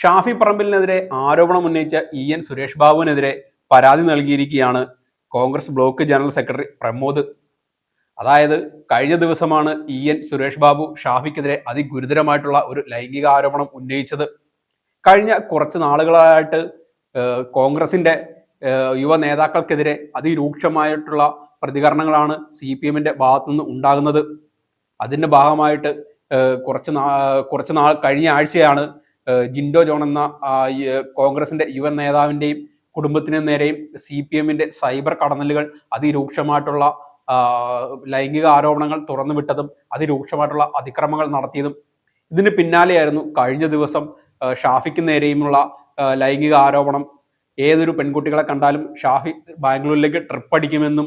ഷാഫി പറമ്പിലിനെതിരെ ആരോപണം ഉന്നയിച്ച E N Suresh ബാബുവിനെതിരെ പരാതി നൽകിയിരിക്കുകയാണ് Congress block general secretary Pramod. അതായത് കഴിഞ്ഞ ദിവസമാണ് ഇ എൻ സുരേഷ് ബാബു ഷാഫിക്കെതിരെ അതിഗുരുതരമായിട്ടുള്ള ഒരു ലൈംഗിക ആരോപണം ഉന്നയിച്ചത്. കഴിഞ്ഞ കുറച്ച് നാളുകളായിട്ട് കോൺഗ്രസിന്റെ യുവ നേതാക്കൾക്കെതിരെ അതിരൂക്ഷമായിട്ടുള്ള പ്രതികരണങ്ങളാണ് സി പി എമ്മിന്റെ ഭാഗത്തുനിന്ന് ഉണ്ടാകുന്നത്. അതിന്റെ ഭാഗമായിട്ട് കുറച്ച് നാ കുറച്ച് നാൾ കഴിഞ്ഞ ആഴ്ചയാണ് ജിൻഡോ ജോൺ എന്ന കോൺഗ്രസിന്റെ യുവ നേതാവിന്റെയും കുടുംബത്തിന് നേരെയും സി പി എമ്മിന്റെ സൈബർ കടന്നലുകൾ അതിരൂക്ഷമായിട്ടുള്ള ലൈംഗിക ആരോപണങ്ങൾ തുറന്നുവിട്ടതും അതിരൂക്ഷമായിട്ടുള്ള അതിക്രമങ്ങൾ നടത്തിയതും ഇതിന് പിന്നാലെയായിരുന്നു കഴിഞ്ഞ ദിവസം ഷാഫിക്ക് നേരെയുമുള്ള ലൈംഗിക ആരോപണം. ഏതൊരു പെൺകുട്ടികളെ കണ്ടാലും ഷാഫി ബാംഗ്ലൂരിലേക്ക് ട്രിപ്പ് അടിക്കുമെന്നും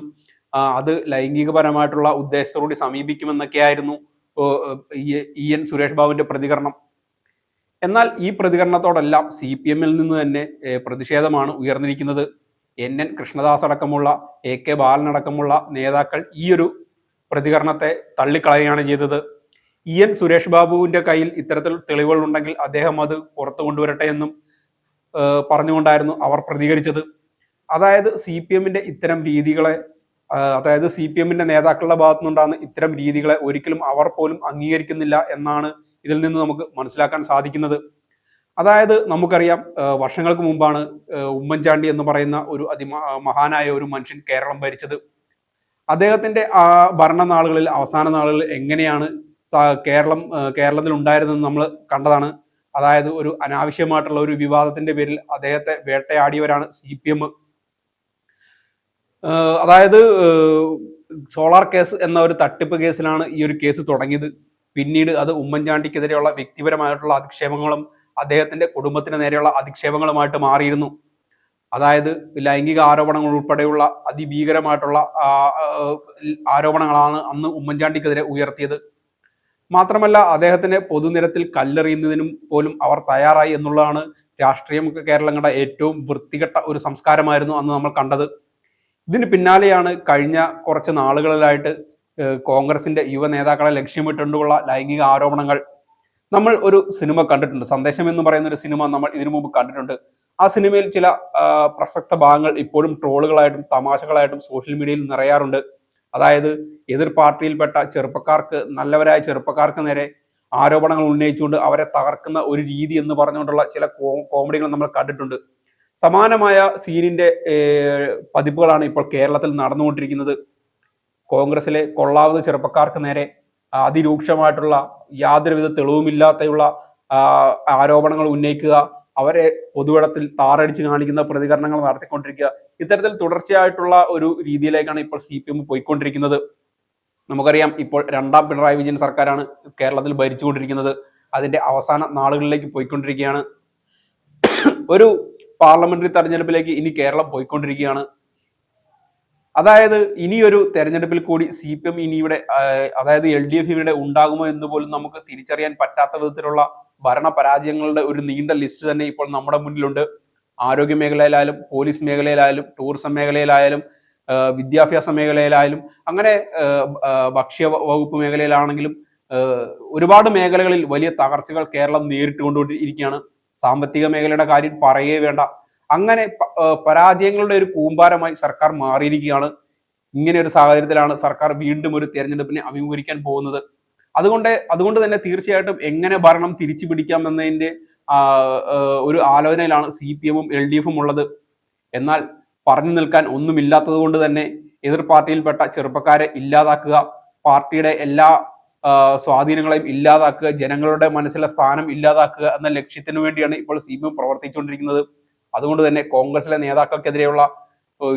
അത് ലൈംഗികപരമായിട്ടുള്ള ഉദ്ദേശത്തോടുകൂടി സമീപിക്കുമെന്നൊക്കെയായിരുന്നു ഇ എൻ സുരേഷ് ബാബുവിന്റെ പ്രതികരണം. എന്നാൽ ഈ പ്രതികരണത്തോടെല്ലാം സി പി എമ്മിൽ നിന്ന് തന്നെ പ്രതിഷേധമാണ് ഉയർന്നിരിക്കുന്നത്. എൻ എൻ കൃഷ്ണദാസ് അടക്കമുള്ള എ കെ ബാലനടക്കമുള്ള നേതാക്കൾ ഈ ഒരു പ്രതികരണത്തെ തള്ളിക്കളയുകയാണ് ചെയ്തത്. ഇ എൻ സുരേഷ് ബാബുവിന്റെ കയ്യിൽ ഇത്തരത്തിൽ തെളിവുകൾ ഉണ്ടെങ്കിൽ അദ്ദേഹം അത് പുറത്തു കൊണ്ടുവരട്ടെ എന്നും പറഞ്ഞുകൊണ്ടായിരുന്നു അവർ പ്രതികരിച്ചത്. അതായത് സി പി എമ്മിന്റെ ഇത്തരം രീതികളെ അതായത് സി പി എമ്മിന്റെ നേതാക്കളുടെ ഭാഗത്തുനിന്നുണ്ടാകുന്ന ഇത്തരം രീതികളെ ഒരിക്കലും അവർ പോലും അംഗീകരിക്കുന്നില്ല എന്നാണ് ഇതിൽ നിന്ന് നമുക്ക് മനസ്സിലാക്കാൻ സാധിക്കുന്നത്. അതായത് നമുക്കറിയാം വർഷങ്ങൾക്ക് മുമ്പാണ് ഉമ്മൻചാണ്ടി എന്ന് പറയുന്ന ഒരു അതിമ മഹാനായ ഒരു മനുഷ്യൻ കേരളം ഭരിച്ചത്. അദ്ദേഹത്തിന്റെ ആ ഭരണനാളുകളിൽ അവസാന നാളുകളിൽ എങ്ങനെയാണ് കേരളം കേരളത്തിൽ ഉണ്ടായിരുന്നത് നമ്മൾ കണ്ടതാണ്. അതായത് ഒരു അനാവശ്യമായിട്ടുള്ള ഒരു വിവാദത്തിന്റെ പേരിൽ അദ്ദേഹത്തെ വേട്ടയാടിയവരാണ് സി പി എം. അതായത് സോളാർ കേസ് എന്ന ഒരു തട്ടിപ്പ് കേസിലാണ് ഈ ഒരു കേസ് തുടങ്ങിയത്. പിന്നീട് അത് ഉമ്മൻചാണ്ടിക്കെതിരെയുള്ള വ്യക്തിപരമായിട്ടുള്ള അധിക്ഷേപങ്ങളും അദ്ദേഹത്തിന്റെ കുടുംബത്തിന് നേരെയുള്ള അധിക്ഷേപങ്ങളുമായിട്ട് മാറിയിരുന്നു. അതായത് ലൈംഗിക ആരോപണങ്ങൾ ഉൾപ്പെടെയുള്ള അതിഭീകരമായിട്ടുള്ള ആരോപണങ്ങളാണ് അന്ന് ഉമ്മൻചാണ്ടിക്കെതിരെ ഉയർത്തിയത്. മാത്രമല്ല അദ്ദേഹത്തിന് പൊതുനിരത്തിൽ കല്ലെറിയുന്നതിനും പോലും അവർ തയ്യാറായി എന്നുള്ളതാണ് രാഷ്ട്രീയം കേരളം കണ്ട ഏറ്റവും വൃത്തികെട്ട ഒരു സംസ്കാരമായിരുന്നു അന്ന് നമ്മൾ കണ്ടത്. ഇതിന് പിന്നാലെയാണ് കഴിഞ്ഞ കുറച്ച് നാളുകളിലായിട്ട് കോൺഗ്രസിന്റെ യുവ നേതാക്കളെ ലക്ഷ്യമിട്ടുകൊണ്ടുള്ള ലൈംഗിക ആരോപണങ്ങൾ നമ്മൾ ഒരു സിനിമ കണ്ടിട്ടുണ്ട്. സന്ദേശം എന്ന് പറയുന്ന ഒരു സിനിമ നമ്മൾ ഇതിനു മുമ്പ് കണ്ടിട്ടുണ്ട്. ആ സിനിമയിൽ ചില പ്രസക്ത ഭാഗങ്ങൾ ഇപ്പോഴും ട്രോളുകളായിട്ടും തമാശകളായിട്ടും സോഷ്യൽ മീഡിയയിൽ നിറയാറുണ്ട്. അതായത് എതിർ പാർട്ടിയിൽപ്പെട്ട ചെറുപ്പക്കാർക്ക് നല്ലവരായ ചെറുപ്പക്കാർക്ക് നേരെ ആരോപണങ്ങൾ ഉന്നയിച്ചുകൊണ്ട് അവരെ തകർക്കുന്ന ഒരു രീതി എന്ന് പറഞ്ഞുകൊണ്ടുള്ള ചില കോമഡികൾ നമ്മൾ കണ്ടിട്ടുണ്ട്. സമാനമായ സീനിന്റെ പതിപ്പുകളാണ് ഇപ്പോൾ കേരളത്തിൽ നടന്നുകൊണ്ടിരിക്കുന്നത്. കോൺഗ്രസിലെ കൊള്ളാവുന്ന ചെറുപ്പക്കാർക്ക് നേരെ അതിരൂക്ഷമായിട്ടുള്ള യാതൊരുവിധ തെളിവുമില്ലാത്തയുള്ള ആരോപണങ്ങൾ ഉന്നയിക്കുക അവരെ പൊതുവിടത്തിൽ താറടിച്ച് കാണിക്കുന്ന പ്രതികരണങ്ങൾ നടത്തിക്കൊണ്ടിരിക്കുക ഇത്തരത്തിൽ തുടർച്ചയായിട്ടുള്ള ഒരു രീതിയിലേക്കാണ് ഇപ്പോൾ സി പി എം പോയിക്കൊണ്ടിരിക്കുന്നത്. നമുക്കറിയാം ഇപ്പോൾ രണ്ടാം പിണറായി വിജയൻ സർക്കാരാണ് കേരളത്തിൽ ഭരിച്ചുകൊണ്ടിരിക്കുന്നത്. അതിന്റെ അവസാന നാളുകളിലേക്ക് പോയിക്കൊണ്ടിരിക്കുകയാണ്. ഒരു പാർലമെന്ററി തെരഞ്ഞെടുപ്പിലേക്ക് ഇനി കേരളം പോയിക്കൊണ്ടിരിക്കുകയാണ്. അതായത് ഇനിയൊരു തെരഞ്ഞെടുപ്പിൽ കൂടി സി പി എം ഇനി ഇവിടെ അതായത് എൽ ഡി എഫ് ഇവിടെ ഉണ്ടാകുമോ എന്ന് പോലും നമുക്ക് തിരിച്ചറിയാൻ പറ്റാത്ത വിധത്തിലുള്ള ഭരണ പരാജയങ്ങളുടെ ഒരു നീണ്ട ലിസ്റ്റ് തന്നെ ഇപ്പോൾ നമ്മുടെ മുന്നിലുണ്ട്. ആരോഗ്യ മേഖലയിലായാലും പോലീസ് മേഖലയിലായാലും ടൂറിസം മേഖലയിലായാലും വിദ്യാഭ്യാസ മേഖലയിലായാലും അങ്ങനെ ഭക്ഷ്യ വകുപ്പ് മേഖലയിലാണെങ്കിലും ഒരുപാട് മേഖലകളിൽ വലിയ തകർച്ചകൾ കേരളം നേരിട്ട് കൊണ്ടുകൊണ്ടിരിക്കുകയാണ് സാമ്പത്തിക മേഖലയുടെ കാര്യം പറയേ വേണ്ട. അങ്ങനെ പരാജയങ്ങളുടെ ഒരു കൂമ്പാരമായി സർക്കാർ മാറിയിരിക്കുകയാണ്. ഇങ്ങനെ ഒരു സാഹചര്യത്തിലാണ് സർക്കാർ വീണ്ടും ഒരു തെരഞ്ഞെടുപ്പിനെ അഭിമുഖീകരിക്കാൻ പോകുന്നത്. അതുകൊണ്ട് അതുകൊണ്ട് തന്നെ തീർച്ചയായിട്ടും എങ്ങനെ ഭരണം തിരിച്ചു പിടിക്കാം എന്നതിന്റെ ഒരു ആലോചനയിലാണ് സി പി എമ്മും എൽ ഡി എഫും ഉള്ളത്. എന്നാൽ പറഞ്ഞു നിൽക്കാൻ ഒന്നുമില്ലാത്തത് കൊണ്ട് തന്നെ എതിർ പാർട്ടിയിൽപ്പെട്ട ചെറുപ്പക്കാരെ ഇല്ലാതാക്കുക പാർട്ടിയുടെ എല്ലാ സ്വാധീനങ്ങളെയും ഇല്ലാതാക്കുക ജനങ്ങളുടെ മനസ്സിലെ സ്ഥാനം ഇല്ലാതാക്കുക എന്ന ലക്ഷ്യത്തിനു വേണ്ടിയാണ് ഇപ്പോൾ സി പി എം പ്രവർത്തിച്ചുകൊണ്ടിരിക്കുന്നത്. അതുകൊണ്ട് തന്നെ കോൺഗ്രസിലെ നേതാക്കൾക്കെതിരെയുള്ള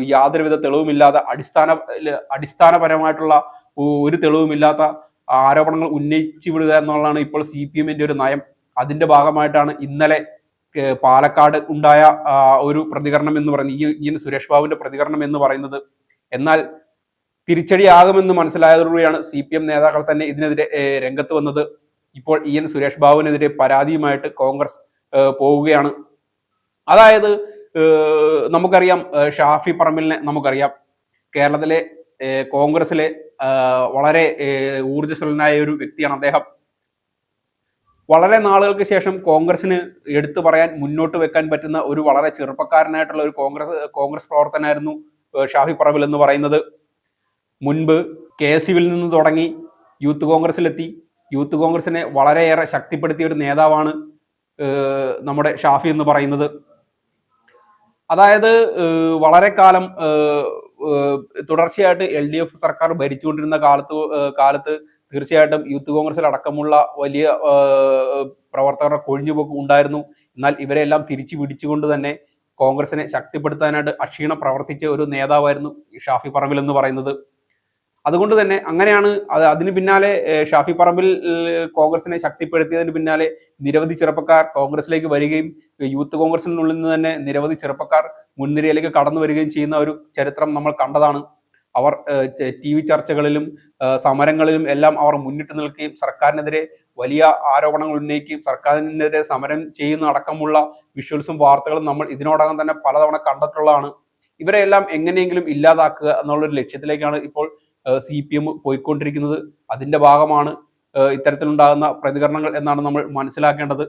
യാതൊരുവിധ തെളിവുമില്ലാതെ അടിസ്ഥാന അടിസ്ഥാനപരമായിട്ടുള്ള ഒരു തെളിവുമില്ലാത്ത ആരോപണങ്ങൾ ഉന്നയിച്ചു വിടുക എന്നുള്ളതാണ് ഇപ്പോൾ സി പി എമ്മിന്റെ ഒരു നയം. അതിന്റെ ഭാഗമായിട്ടാണ് ഇന്നലെ പാലക്കാട് ഉണ്ടായ ഒരു പ്രതികരണം എന്ന് പറയുന്നത്. ഈ ഈ സുരേഷ് ബാബുവിന്റെ പ്രതികരണം എന്ന് പറയുന്നത്. എന്നാൽ തിരിച്ചടിയാകുമെന്ന് മനസ്സിലായതോടുകൂടിയാണ് സി പി എം നേതാക്കൾ തന്നെ ഇതിനെതിരെ രംഗത്ത് വന്നത്. ഇപ്പോൾ ഇ എൻ സുരേഷ് ബാബുവിനെതിരെ പരാതിയുമായിട്ട് കോൺഗ്രസ് പോവുകയാണ്. അതായത് നമുക്കറിയാം ഷാഫി പറമ്പിലിനെ നമുക്കറിയാം. കേരളത്തിലെ കോൺഗ്രസിലെ വളരെ ഊർജസ്വലനായ ഒരു വ്യക്തിയാണ് അദ്ദേഹം. വളരെ നാളുകൾക്ക് ശേഷം കോൺഗ്രസിന് എടുത്തു പറയാൻ മുന്നോട്ട് വെക്കാൻ പറ്റുന്ന ഒരു വളരെ ചെറുപ്പക്കാരനായിട്ടുള്ള ഒരു കോൺഗ്രസ് കോൺഗ്രസ് പ്രവർത്തനായിരുന്നു ഷാഫി പറമ്പിൽ എന്ന് പറയുന്നത്. മുൻപ് കെ എസ് യുവിൽ നിന്ന് തുടങ്ങി യൂത്ത് കോൺഗ്രസിലെത്തി യൂത്ത് കോൺഗ്രസിനെ വളരെയേറെ ശക്തിപ്പെടുത്തിയ ഒരു നേതാവാണ് നമ്മുടെ ഷാഫി എന്ന് പറയുന്നത്. അതായത് വളരെ കാലം തുടർച്ചയായിട്ട് എൽ ഡി എഫ് സർക്കാർ ഭരിച്ചുകൊണ്ടിരുന്ന കാലത്ത് കാലത്ത് തീർച്ചയായിട്ടും യൂത്ത് കോൺഗ്രസിൽ അടക്കമുള്ള വലിയ പ്രവർത്തകരുടെ കൊഴിഞ്ഞുപോക്ക് ഉണ്ടായിരുന്നു. എന്നാൽ ഇവരെല്ലാം തിരിച്ചു പിടിച്ചുകൊണ്ട് തന്നെ കോൺഗ്രസിനെ ശക്തിപ്പെടുത്താനായിട്ട് അക്ഷീണം പ്രവർത്തിച്ച ഒരു നേതാവായിരുന്നു ഷാഫി പറമ്പിൽ എന്ന് പറയുന്നത്. അതുകൊണ്ട് തന്നെ അങ്ങനെയാണ് അത് അതിന് പിന്നാലെ ഷാഫി പറമ്പിൽ കോൺഗ്രസിനെ ശക്തിപ്പെടുത്തിയതിന് പിന്നാലെ നിരവധി ചെറുപ്പക്കാർ കോൺഗ്രസിലേക്ക് വരികയും യൂത്ത് കോൺഗ്രസിനുള്ളിൽ നിന്ന് തന്നെ നിരവധി ചെറുപ്പക്കാർ മുൻനിരയിലേക്ക് കടന്നു വരികയും ചെയ്യുന്ന ഒരു ചരിത്രം നമ്മൾ കണ്ടതാണ്. അവർ ടി വി ചർച്ചകളിലും സമരങ്ങളിലും എല്ലാം അവർ മുന്നിട്ട് നിൽക്കുകയും സർക്കാരിനെതിരെ വലിയ ആരോപണങ്ങൾ ഉന്നയിക്കുകയും സർക്കാരിനെതിരെ സമരം ചെയ്യുന്ന അടക്കമുള്ള വിഷ്വൽസും വാർത്തകളും നമ്മൾ ഇതിനോടകം തന്നെ പലതവണ കണ്ടിട്ടുള്ളതാണ്. ഇവരെല്ലാം എങ്ങനെയെങ്കിലും ഇല്ലാതാക്കുക എന്നുള്ളൊരു ലക്ഷ്യത്തിലേക്കാണ് ഇപ്പോൾ സി പി എം പോയിക്കൊണ്ടിരിക്കുന്നത് അതിന്റെ ഭാഗമാണ് ഇത്തരത്തിലുണ്ടാകുന്ന പ്രതികരണങ്ങൾ എന്നാണ് നമ്മൾ മനസ്സിലാക്കേണ്ടത്.